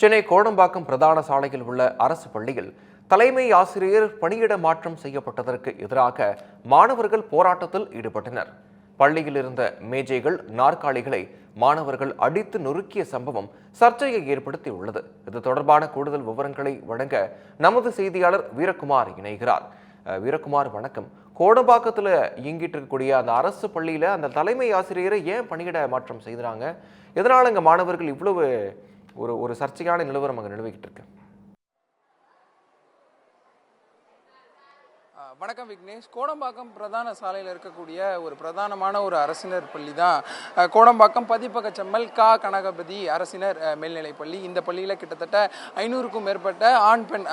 சென்னை கோடம்பாக்கம் பிரதான சாலையில் உள்ள அரசு பள்ளியில் தலைமை ஆசிரியர் பணியிட மாற்றம் செய்யப்பட்டதற்கு எதிராக மாணவர்கள் போராட்டத்தில் ஈடுபட்டனர். பள்ளியில் இருந்த மேஜைகள் நாற்காலிகளை மாணவர்கள் அடித்து நொறுக்கிய சம்பவம் சர்ச்சையை ஏற்படுத்தியுள்ளது. இது தொடர்பான கூடுதல் விவரங்களை வழங்க நமது செய்தியாளர் வீரகுமார் இணைகிறார். வீரகுமார் வணக்கம். கோடம்பாக்கத்தில் இயங்கிட்டு இருக்கக்கூடிய அந்த அரசு பள்ளியில் அந்த தலைமை ஆசிரியரை ஏன் பணியிட மாற்றம் செய்கிறாங்க எதனால் இங்கே மாணவர்கள் இவ்வளவு ஒரு ஒரு சர்ச்சையான நிலவரம் அங்கே நிலவிக்கிட்டு இருக்கு. வணக்கம் விக்னேஷ். கோடம்பாக்கம் பிரதான சாலையில் இருக்கக்கூடிய ஒரு பிரதானமான ஒரு அரசினர் பள்ளி தான். கோடம்பாக்கம் பதிப்பக செம்மல் கா. கனகபதி அரசினர் மேல்நிலை மேல்நிலைப் பள்ளி. இந்த பள்ளியில் கிட்டத்தட்ட ஐநூறுக்கும் மேற்பட்ட ஆண் பெண்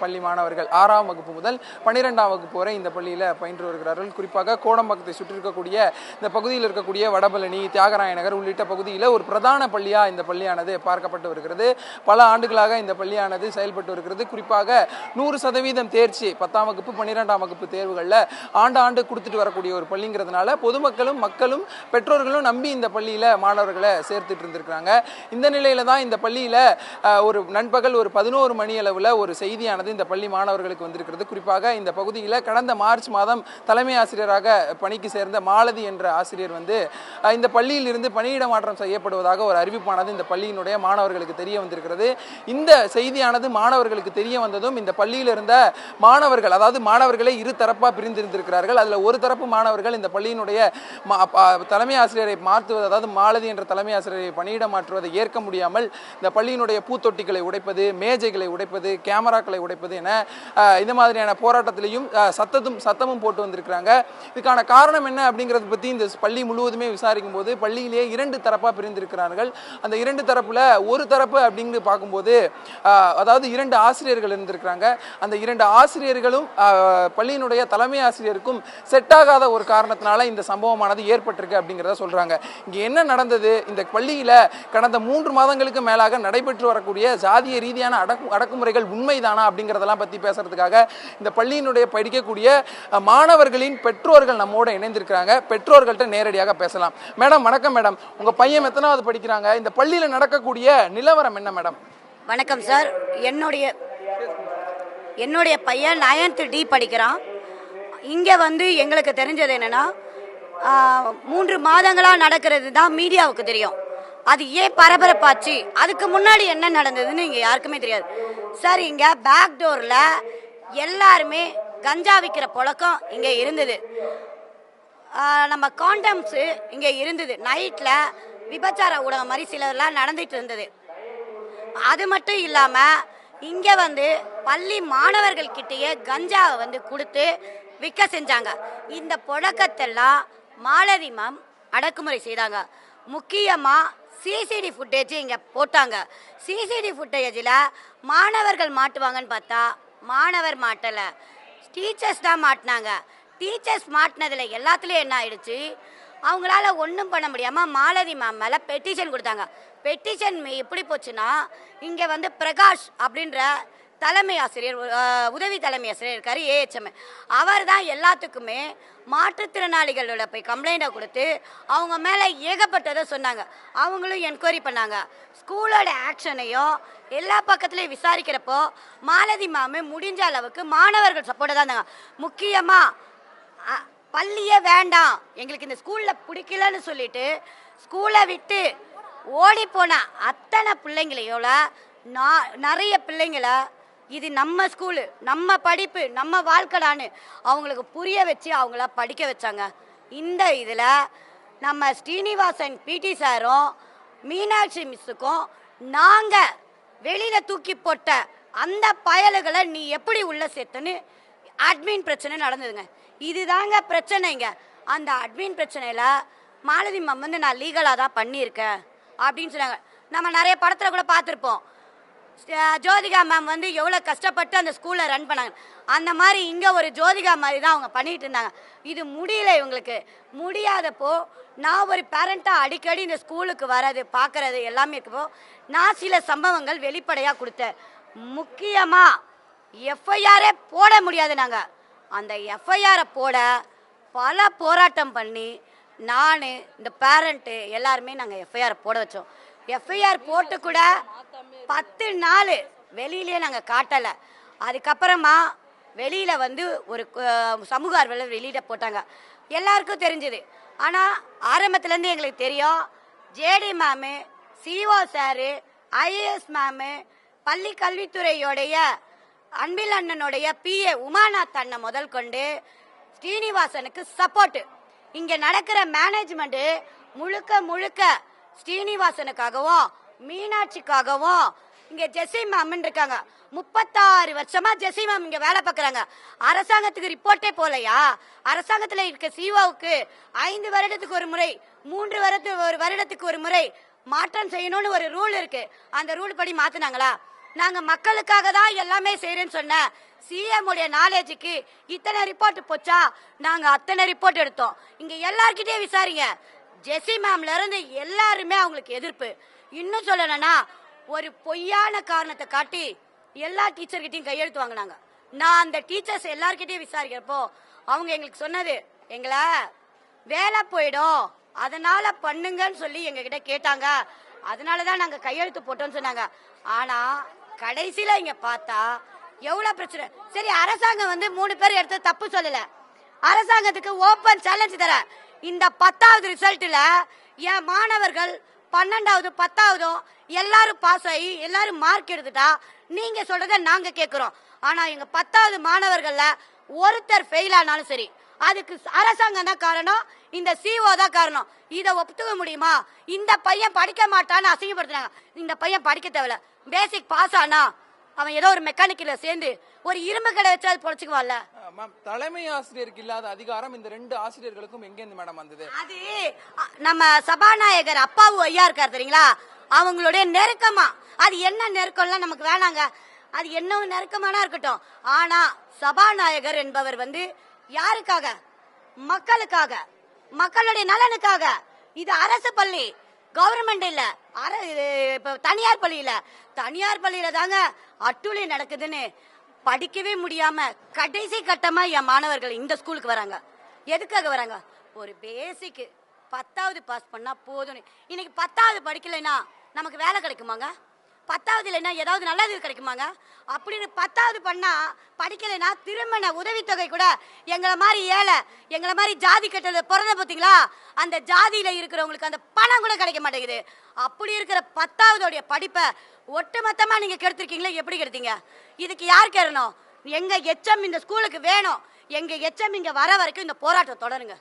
பள்ளி மாணவர்கள் ஆறாம் வகுப்பு முதல் பன்னிரெண்டாம் வகுப்பு வரை இந்த பள்ளியில் பயின்று வருகிறார்கள். குறிப்பாக கோடம்பாக்கத்தை சுற்றி இருக்கக்கூடிய இந்த பகுதியில் இருக்கக்கூடிய வடபழனி தியாகராய நகர் உள்ளிட்ட பகுதியில் ஒரு பிரதான பள்ளியாக இந்த பள்ளியானது பார்க்கப்பட்டு வருகிறது. பல ஆண்டுகளாக இந்த பள்ளியானது செயல்பட்டு வருகிறது. குறிப்பாக நூறு சதவீதம் தேர்ச்சி பத்தாம் வகுப்பு பன்னிரெண்டு பன்னிரெண்டாம் வகுப்பு தேர்வுகளில் ஆண்டாண்டு கொடுத்துட்டு வரக்கூடிய ஒரு பள்ளிங்கிறதுனால பொதுமக்களும் மக்களும் பெற்றோர்களும் நம்பி இந்த பள்ளியில் மாணவர்களை சேர்த்துட்டு இருந்திருக்கிறாங்க. இந்த நிலையில் தான் இந்த பள்ளியில் ஒரு நண்பகல் ஒரு பதினோரு மணி அளவில் ஒரு செய்தியானது இந்த பள்ளி மாணவர்களுக்கு வந்திருக்கிறது. குறிப்பாக இந்த பகுதியில் கடந்த மார்ச் மாதம் தலைமை ஆசிரியராக பணிக்கு சேர்ந்த மாலதி என்ற ஆசிரியர் வந்து இந்த பள்ளியில் இருந்து பணியிட மாற்றம் செய்யப்படுவதாக ஒரு அறிவிப்பானது இந்த பள்ளியினுடைய மாணவர்களுக்கு தெரிய வந்திருக்கிறது. இந்த செய்தியானது மாணவர்களுக்கு தெரிய வந்ததும் இந்த பள்ளியில் இருந்த மாணவர்கள் அதாவது மாணவர்கள் இரு தரப்பாக பிரிந்திருந்திருக்கிறார்கள். அதில் ஒரு தரப்பு மாணவர்கள் இந்த பள்ளியினுடைய மா- தலைமை ஆசிரியரை மாற்றுவது அதாவது மாலதி என்ற தலைமை ஆசிரியரை பணியிட மாற்றுவதை ஏற்க முடியாமல் இந்த பள்ளியினுடைய பூத்தொட்டிகளை உடைப்பது மேஜைகளை உடைப்பது கேமராக்களை உடைப்பது என இந்த மாதிரியான போராட்டத்திலையும் சத்தத்தும் சத்தமும் போட்டு வந்திருக்கிறாங்க. இதுக்கான காரணம் என்ன அப்படிங்கிறத பற்றி இந்த பள்ளி முழுவதுமே விசாரிக்கும் போது பள்ளியிலேயே இரண்டு தரப்பாக பிரிந்திருக்கிறார்கள். அந்த இரண்டு தரப்பில் ஒரு தரப்பு அப்படின்னு பார்க்கும்போது அதாவது இரண்டு ஆசிரியர்கள் இருந்திருக்கிறாங்க. அந்த இரண்டு ஆசிரியர்களும் பள்ளியினுடைய தலைமை ஆசிரியருக்கும் செட் ஆகாத ஒரு காரணத்தினால இந்த சம்பவமானது ஏற்பட்டிருக்கு அப்படிங்கிறத சொல்கிறாங்க இங்கே என்ன நடந்தது? இந்த பள்ளியில் கடந்த மூன்று மாதங்களுக்கு மேலாக நடைபெற்று வரக்கூடிய ஜாதிய ரீதியான அடக்கு அடக்குமுறைகள் உண்மைதானா அப்படிங்கிறதெல்லாம் பற்றி பேசுறதுக்காக இந்த பள்ளியினுடைய படிக்கக்கூடிய மாணவர்களின் பெற்றோர்கள் நம்மோட இணைந்திருக்கிறாங்க. பெற்றோர்கள்ட்ட நேரடியாக பேசலாம். மேடம் வணக்கம் மேடம். உங்கள் பையன் எத்தனாவது படிக்கிறாங்க? இந்த பள்ளியில் நடக்கக்கூடிய நிலவரம் என்ன மேடம்? வணக்கம் சார். என்னுடைய என்னுடைய பையன் நயன்த்து டி படிக்கிறான். இங்கே வந்து எங்களுக்கு தெரிஞ்சது என்னென்னா மூன்று மாதங்களாக நடக்கிறது தான் மீடியாவுக்கு தெரியும். அது ஏன் பரபரப்பாச்சு? அதுக்கு முன்னாடி என்ன நடந்ததுன்னு இங்கே யாருக்குமே தெரியாது. சார் இங்கே பேக் டோரில் எல்லாருமே கஞ்சா விற்கிற புழக்கம் இங்கே இருந்தது. நம்ம காண்டம்ஸு இங்கே இருந்தது. நைட்டில் விபச்சார ஊடகம் மாதிரி சிலர்லாம் நடந்துட்டு இருந்தது. அது மட்டும் இல்லாமல் இங்கே வந்து பள்ளி மாணவர்கள் கிட்டேயே கஞ்சாவை வந்து கொடுத்து விற்க செஞ்சாங்க. இந்த புழக்கத்தெல்லாம் மாலதி மேம் அடக்குமுறை செய்தாங்க. முக்கியமாக சிசிடி ஃபுட்டேஜ் இங்கே போட்டாங்க. சிசிடி ஃபுட்டேஜில் மாணவர்கள் மாட்டுவாங்கன்னு பார்த்தா மாணவர் மாட்டலை. டீச்சர்ஸ் தான் மாட்டினாங்க. டீச்சர்ஸ் மாட்டினதில் எல்லாத்துலேயும் என்ன ஆயிடுச்சு? அவங்களால ஒன்றும் பண்ண முடியாமல் மாலதி மேம் மேலே பெட்டிஷன் கொடுத்தாங்க. பெட்டிஷன் எப்படி போச்சுன்னா இங்கே வந்து பிரகாஷ் அப்படின்ற தலைமை ஆசிரியர் உதவி தலைமை ஆசிரியர் இருக்கார் ஏஹெச்எம் அவர் தான் எல்லாத்துக்குமே மாற்றுத்திறனாளிகளோட போய் கம்ப்ளைண்ட்டை கொடுத்து அவங்க மேலே ஏகப்பட்டதை சொன்னாங்க. அவங்களும் என்கொயரி பண்ணாங்க. ஸ்கூலோட ஆக்ஷனையும் எல்லா பக்கத்துலேயும் விசாரிக்கிறப்போ மாலதி மாமு முடிஞ்ச அளவுக்கு மாணவர்கள் சப்போர்ட்டாக தான் இருந்தாங்க. முக்கியமாக பள்ளியே வேண்டாம். எங்களுக்கு இந்த ஸ்கூலில் பிடிக்கலன்னு சொல்லிட்டு ஸ்கூலை விட்டு ஓடி போன அத்தனை பிள்ளைங்களையோட நான் நிறைய பிள்ளைங்களை இது நம்ம ஸ்கூலு நம்ம படிப்பு நம்ம வாழ்க்கடான்னு அவங்களுக்கு புரிய வச்சு அவங்கள படிக்க வச்சாங்க. இந்த இதில் நம்ம ஸ்ரீனிவாசன் பிடி சாரும் மீனாட்சி மிஸ்ஸுக்கும் நாங்கள் வெளியில் தூக்கி போட்ட அந்த பயலுகளை நீ எப்படி உள்ளே சேர்த்துன்னு அட்மின் பிரச்சனை நடந்ததுங்க. இதுதாங்க பிரச்சனைங்க. அந்த அட்மின் பிரச்சனையில் மாலதி மேம் வந்து நான் லீகலாக தான் பண்ணியிருக்கேன். அப்படின்னு சொன்னாங்க. நம்ம நிறைய படத்தில் கூட பார்த்துருப்போம். ஜோதிகா மேம் வந்து எவ்வளோ கஷ்டப்பட்டு அந்த ஸ்கூலை ரன் பண்ணாங்க. அந்த மாதிரி இங்கே ஒரு ஜோதிகா மாதிரி தான் அவங்க பண்ணிட்டு இருந்தாங்க. இது முடியல இவங்களுக்கு. முடியாதப்போ நான் ஒரு பேரண்ட்டாக அடிக்கடி இந்த ஸ்கூலுக்கு வர்றது பார்க்கறது எல்லாமே இருக்கப்போ நான் சில சம்பவங்கள் வெளிப்படையாக கொடுத்தேன். முக்கியமாக எஃப்ஐஆரே போட முடியாது நாங்கள் அந்த எஃப்ஐஆரை போட பல போராட்டம் பண்ணி நான் இந்த பேரண்ட்டு எல்லாருமே நாங்கள் எஃப்ஐஆர் போட வச்சோம். எஃப்ஐஆர் போட்டு கூட பத்து நாள் வெளியிலே நாங்கள் காட்டலை. அதுக்கப்புறமா வெளியில் வந்து ஒரு சமூக ஆர்வலர் வெளியிட போட்டாங்க. எல்லாருக்கும் தெரிஞ்சது. ஆனால் ஆரம்பத்துலேருந்து எங்களுக்கு தெரியும் JD ma'am CO sir IAS ma'am பள்ளி கல்வித்துறையோடைய அன்பில் அண்ணனுடைய பிஏ உமாநாத் அண்ணன் முதல் கொண்டு ஸ்ரீனிவாசனுக்கு சப்போர்ட்டு இங்க நடக்கிற மேனேஜ்மெண்ட் முழுக்க முழுக்க ஸ்ரீனிவாசனுக்காகவும் மீனாட்சிக்காகவும் இங்க ஜெசி மேம் இருக்காங்க. முப்பத்தாறு வருஷமா ஜெசி மேம் இங்க வேலை பார்க்குறாங்க. அரசாங்கத்துக்கு ரிப்போர்ட்டே போலையா? அரசாங்கத்துல இருக்க சிஓவுக்கு ஐந்து வருடத்துக்கு ஒரு முறை மூன்று வருடத்துக்கு ஒரு வருடத்துக்கு ஒரு முறை மாற்றம் செய்யணும்னு ஒரு ரூல் இருக்கு. அந்த ரூல் படி மாத்தினாங்களா? நாங்க மக்களுக்காக தான் எல்லாமே செய்யறேன்னு சொன்ன சிஎம் உடைய நாலேஜுக்கு இத்தனை ரிப்போர்ட் போச்சா? நாங்க அத்தனை ரிப்போர்ட் எடுத்தோம். இங்க எல்லார்கிட்டயும் விசாரிங்க. ஜெசி மேம்ல இருந்து எல்லாருமே அவங்களுக்கு எதிர்ப்பு. இன்னும் சொல்லணும்னா ஒரு பொய்யான காரணத்தை காட்டி எல்லா டீச்சர்கிட்டையும் கையெழுத்து வாங்கினாங்க. நான் அந்த டீச்சர்ஸ் எல்லார்கிட்டயும் விசாரிக்கிறப்போ அவங்க எங்களுக்கு சொன்னது எங்களை வேலை போயிடும். அதனால பண்ணுங்கன்னு சொல்லி எங்ககிட்ட கேட்டாங்க. அதனால தான் நாங்கள் கையெழுத்து போட்டோம்னு சொன்னாங்க. ஆனால் கடைசியில் இங்கே பார்த்தா எவ்வளவு பிரச்சனை? சரி அரசாங்கம் வந்து மூணு பேர் எடுத்து தப்பு சொல்லல. அரசாங்கத்துக்கு ஓபன் சேலஞ்ச் தர. இந்த பத்தாவது ரிசல்ட்ல என் மாணவர்கள் பன்னெண்டாவது பத்தாவதும் எல்லாரும் பாஸ் ஆகி எல்லாரும் மார்க் எடுத்துட்டா நீங்க சொல்றத நாங்க கேட்கிறோம் ஆனா எங்க பத்தாவது மாணவர்கள்ல ஒருத்தர் ஃபெயில் ஆனாலும் சரி அதுக்கு அரசாங்கம் தான் காரணம் இந்த சிஓ தான் காரணம். இதை ஒப்புத்துக்க முடியுமா? இந்த பையன் படிக்க மாட்டான்னு அசிங்கப்படுத்துறாங்க. இந்த பையன் படிக்க தேவையில்ல. பேசிக் பாஸ் ஆனா அவன் ஏதோ ஒரு மெக்கானிக்கல சேர்ந்து ஒரு இரும்பு கடை வச்சா அது பொழைச்சுக்குவான்ல மேம் தலைமை ஆசிரியருக்கு இல்லாத அதிகாரம் இந்த ரெண்டு ஆசிரியர்களுக்கும் எங்கேருந்து மேடம் வந்தது? அது நம்ம சபாநாயகர் அப்பாவு ஐயா இருக்கார் தெரியுங்களா? அவங்களுடைய நெருக்கமா. அது என்ன நெருக்கம்லாம் நமக்கு வேணாங்க. அது என்ன நெருக்கமானா இருக்கட்டும். ஆனா சபாநாயகர் என்பவர் வந்து யாருக்காக? மக்களுக்காக. மக்களுடைய நலனுக்காக. இது அரசு பள்ளி. கவர்மெண்ட் இல்ல. அர இப்ப தனியார் பள்ளியில. தனியார் பள்ளியில தாங்க அட்டுழி நடக்குதுன்னு படிக்கவே முடியாம கடைசி கட்டமா என் மாணவர்கள் இந்த ஸ்கூலுக்கு வராங்க. எதுக்காக வராங்க? ஒரு பேசிக்கு பத்தாவது பாஸ் பண்ணா போதும் இன்னைக்கு பத்தாவது படிக்கலைன்னா நமக்கு வேலை கிடைக்குமாங்க? பத்தாவது இல்லைன்னா ஏதாவது நல்லது கிடைக்குமாங்க? அப்படின்னு பத்தாவது பண்ணா படிக்கலைன்னா திருமண உதவித்தொகை கூட எங்களை மாதிரி ஏழை எங்களை மாதிரி ஜாதி கட்டல பிறந்த பார்த்தீங்களா அந்த ஜாதியில இருக்கிறவங்களுக்கு அந்த பணம் கூட கிடைக்க மாட்டேங்குது. அப்படி இருக்கிற பத்தாவதோடைய படிப்பை ஒட்டுமொத்தமா நீங்க கெடுத்திருக்கீங்களே எப்படி கெடுத்தீங்க? இதுக்கு யார் கேறணும் எங்க எச்சம் இந்த ஸ்கூலுக்கு வேணும். எங்க எச்சம் இங்க வர வரைக்கும் இந்த போராட்டம் தொடருங்க.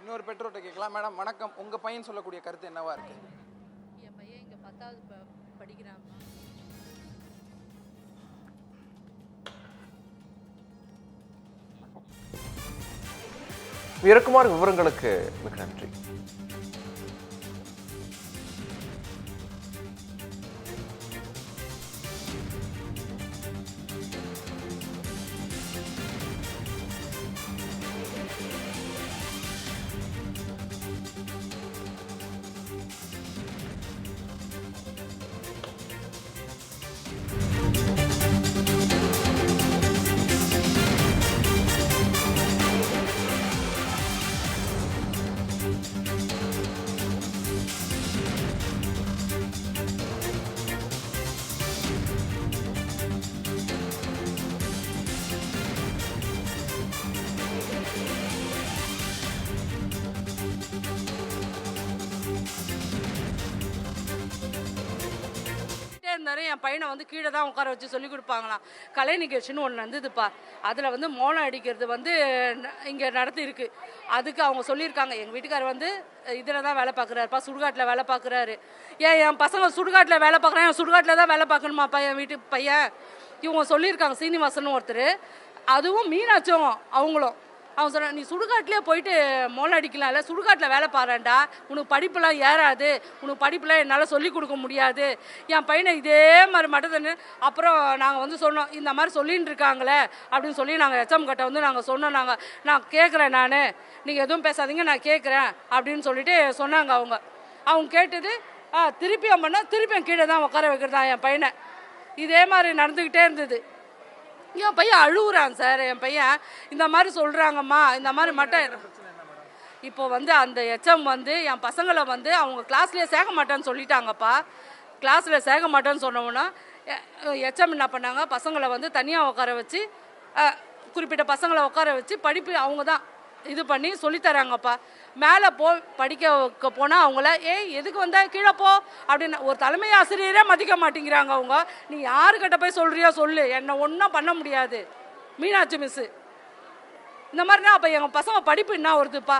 இன்னொரு பெற்றோர்கிட்ட கேட்கலாம். மேடம் வணக்கம். உங்க பையன் சொல்லக்கூடிய கருத்து என்னவா இருக்கு? என் பையன் இங்கே பத்தாவது ப வீரகுமார் விவரங்களுக்கு மிக நன்றி. என் பையனை வந்து கீழே தான் உட்கார வச்சு சொல்லி கொடுப்பாங்களாம். கலை நிகழ்ச்சின்னு ஒன்று நடந்ததுப்பா. அதில் வந்து மோளம் அடிக்கிறது வந்து இங்கே நடத்தியிருக்கு அதுக்கு அவங்க சொல்லியிருக்காங்க. எங்கள் வீட்டுக்காரர் வந்து இதில் தான் வேலை பார்க்குறாருப்பா சுடுகாட்டில் வேலை பார்க்குறாரு. ஏன் என் பசங்க சுடுகாட்டில் வேலை பார்க்குறான் என் சுடுகாட்டில் தான் வேலை பார்க்கணுமாப்பா என் வீட்டு பையன்? இவங்க சொல்லியிருக்காங்க சீனிவாசன் ஒருத்தர். அதுவும் மீனாச்சும் அவங்களும். அவன் சொல்கிறான் நீ சுடுகாட்டிலே போயிட்டு மோளம் அடிக்கலாம்ல சுடுகாட்டில் வேலை பாருண்டா உனக்கு படிப்புலாம் ஏறாது. உனக்கு படிப்புலாம் என்னால் சொல்லிக் கொடுக்க முடியாது. என் பையனை இதே மாதிரி மட்டத்தன்னு அப்புறம் நாங்கள் வந்து சொன்னோம் இந்த மாதிரி சொல்லின்னு இருக்காங்களே அப்படின்னு சொல்லி நாங்கள் எச்எம் கிட்ட வந்து நாங்கள் சொன்னோம். நாங்கள் நான் கேட்குறேன் நான். நீங்கள் எதுவும் பேசாதீங்க நான் கேட்குறேன் அப்படின்னு சொல்லிட்டு சொன்னாங்க அவங்க. அவங்க கேட்டது ஆ திருப்பியும் பண்ணால் திருப்பியும் கீழே தான் உட்கார வைக்கிறதா என் பையனை. இதே மாதிரி நடந்துக்கிட்டே இருந்தது. என் பையன் அழுகுறான் சார். என் பையன் இந்த மாதிரி சொல்கிறாங்கம்மா இந்த மாதிரி மட்டும் இப்போ வந்து அந்த எச்எம் வந்து என் பசங்களை வந்து அவங்க கிளாஸ்லேயே சேர்க்க மாட்டேன்னு சொல்லிட்டாங்கப்பா. கிளாஸில் சேர்க்க மாட்டேன்னு சொன்னோன்னா எச்எம் என்ன பண்ணாங்க? பசங்களை வந்து தனியாக உட்கார வச்சு குறிப்பிட்ட பசங்களை உட்கார வச்சு படிப்பு அவங்க தான் இது பண்ணி சொல்லித்தராங்கப்பா. மேலே போ படிக்க போனால் அவங்கள ஏய் எதுக்கு வந்தா? கீழே போ. அப்படின்னு ஒரு தலைமை ஆசிரியரே மதிக்க மாட்டேங்கிறாங்க அவங்க. நீ யாருக்கிட்ட போய் சொல்கிறியோ சொல்லு. என்னை ஒன்றும் பண்ண முடியாது. மீனாட்சி மிஸ்ஸு இந்த மாதிரினா அப்போ எங்கள் பசங்க படிப்பு என்ன வருதுப்பா